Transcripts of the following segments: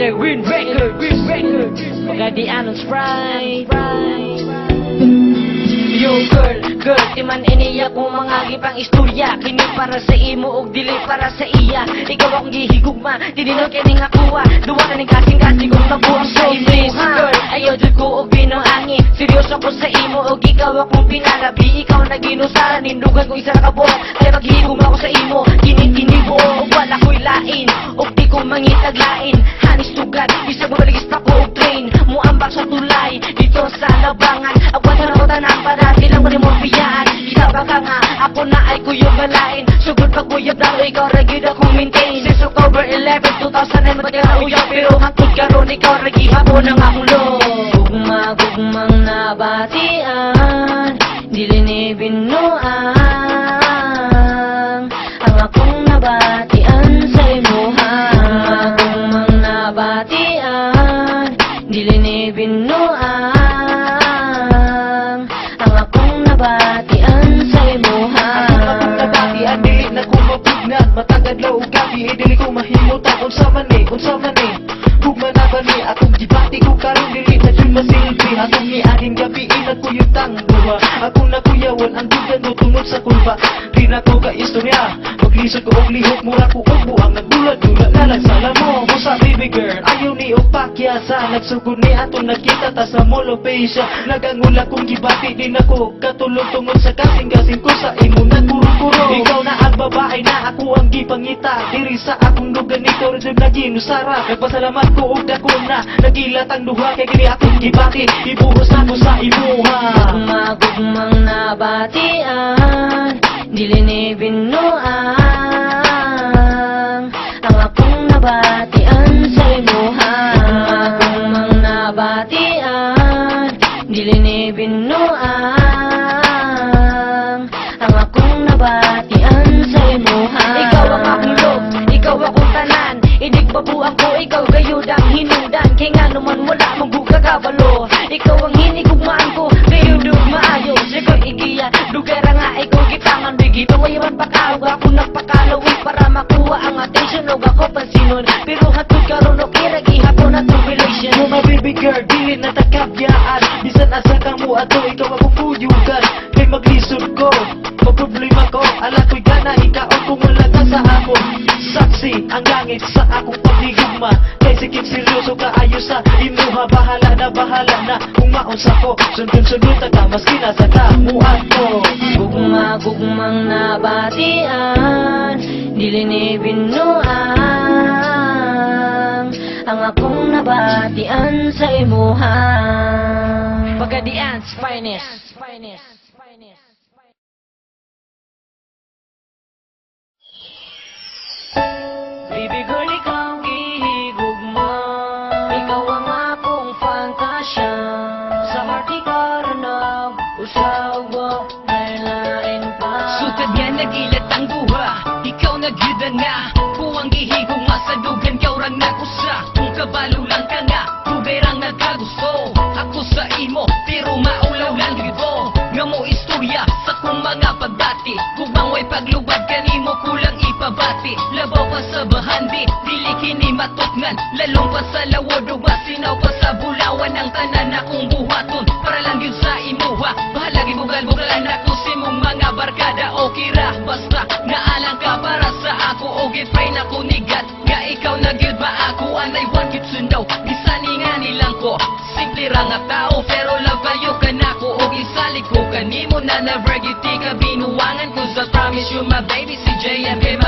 Killer Win Record Win Record Pagadian ng Sprite. Yo girl, girl, di man iniya kung mga gipang istorya. Kini para sa imo og dili para sa iya. Ikaw akong gihigugma, dinino kini nga kuha Duwa ka ning kasing-kasing kung nabuang sa girl, ayaw jud ko og binoangi. Seryoso ko sa imo og ikaw akong pinalabi Ikaw na ginusaran, nindugan ko isa na kabuok Kaya maghigugma ko sa imo, kinikinib og wala ko'y lain Og di ko mangitaglain, hanis tugad Bisag mo baligis pa ko og train Muambak sa tulay, dito sa labangan. Agwan sa nakutan ang para Ilang ko ni mo biyaan Isaba ka nga, ako na ay kuyog balain Sugod pag kuyog daw, ikaw ragid akong maintain. Since October 11, 2009 Matagal na uyog, pero hangtod karon Ikaw ragi hapon ang akong loob Gugma, gugmang nabatian Dili ni binuang Ang akong nabatian eh, dili ko mahimutan Unsa man ni, unsa man ni Hugma na ba ni akong gibati ko karon dili na jud masilbi. Atong niaging gabi inagkuyutang buha Akong nakuyawan ang dugan mo tungod sa kulba. Di na ko ka istorya Maglisod ko og lihok mura ko og buang Nagdula-dula na lang sa lamo. mo sa baby girl. Ayaw ni og pakyasa Nagsugod ni ato nagkita ta sa mall of Asia. Nagangula kong gibati din ako Katulog tungod sa kasing-kasing ko sa imo nagkuro-kuro Ikaw na ang babae na ako ang gipangita. Diri sa akong lugar ikaw rin na ginusara Nagpasalamat ko og dako na Nagilat ang duha kay kini akong gibati. Ibuhos na ko sa imuha Gugma-gugmang nabatian Dili ni binuang Ang akong nabatian sa imuha Gugma-gugmang nabatian Dili ni binuang Ang akong nabatian sa imuha Ikaw ang akong loob, ikaw akong tanan. Inig babuang ko, ikaw gayud ang hinungdan Kay nga naman wala mong bugagabalo Ikaw ang hinigugmaan ko, gayud og maayos. Ikaw igiya, lugar nga ikaw gitangan. Bigito ayaman pakawag ako nagpakalawin Pero hatod karon og iragi hapon at relation my baby girl, dili na takabyaan Bisan asa ka mo ato, ikaw akong kuyugan Kay maglisod ko, problema ko Ala ko'y gana, ikaon kung wala ka sa akon Saksi ang langit sa akong pagligugma Kay sikip seryoso ka ayos sa imuha Bahala na, bahala na, kung maunsa ko Sundun-sundun ka, maski nasa kamuan ko Gugma-gugmang nabatian Dili ni binuang Ang akong nabatian sa imuha Pagadian's Finest Finest Ikaw nagyuda na Kuwang gihigong nga sa dugan Kaw rang nakusa Kung kabalo lang ka nga Tuberang nagkagusto. Ako sa imo Pero maulaw lang libo Nga mo istorya Sa kong mga pagdati Kung way pagluwag Kanimo kulang ipabati. Labaw pa sa bahandi Dili kini matutngan Lalong pa sa lawod o Sinaw pa sa bulawan Ang tanan Simple ra nga tao Pero love kayo ka na. Ko O isalik ko kanimo na never giti ka binuwangan Cause I promise you my baby Si JM kay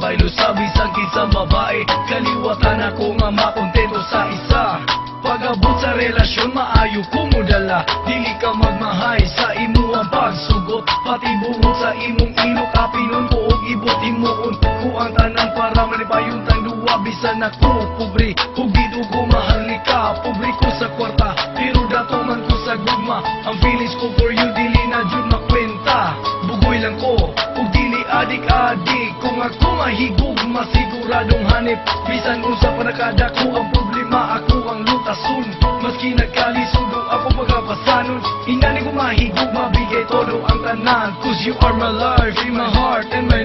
Diliti ka ibaylo sabi sakit sa babae. Kaliwatan ako nga makontento sa isa. Pag-abot sa relasyon, maayo ko mo dala Dili ka magmahay sa imo ang pagsugot. Pati buhok sa imong ilok Kapinon ko og ibot imuon Ko ang tanan para manipayong tang duwa Bisan ako pobre. Kung di ko mahalika Pobre ko sa kwarta. Pero dato man ko sa gugma Ang feelings ko for Kung ako mahigugma Siguradong hanip. Bisan unsa pa nakadako Ang problema. Ako ang lutason Maski nagkalisudong ako pagkapasanon Inani ko mahigugma Bigay todo ang tanan. Cause you are my life In my heart And my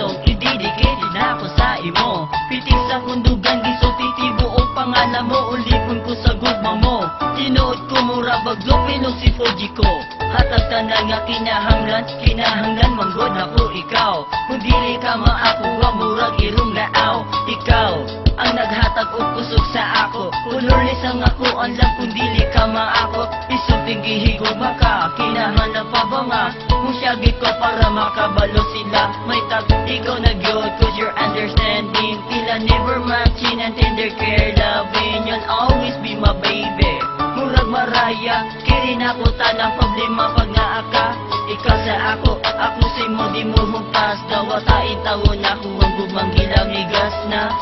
I-dedicate na ako sa imo. Pitik sa kundugan, gisulti buong pangalan mo. Ulipon ko sa gugma mo. Tinuot ko mura baglo, pinog si Fuji ko. Hatag tanan nga kinahanglan, kinahanglan manggod ako ikaw. Kung dili ka maakuha, murag irong laaw Ikaw, ang naghatag og kusog sa ako. Kulorlis ang ako, ang lang kung dili ka maako Isulting gihigog maka, kinahanap pa ba nga? Kung ko para makabalo sila May tag, ikaw na gyud cause you're understanding. Tila never matching and tender care. Loving You'll always be my baby. Murag maraya, kiri na ko tanang problema pag naaka. Ikaw sa ako, ako si mo di mo humpas Dawa tain taon ako ang gumang gilang ligas na.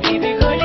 Baby girl,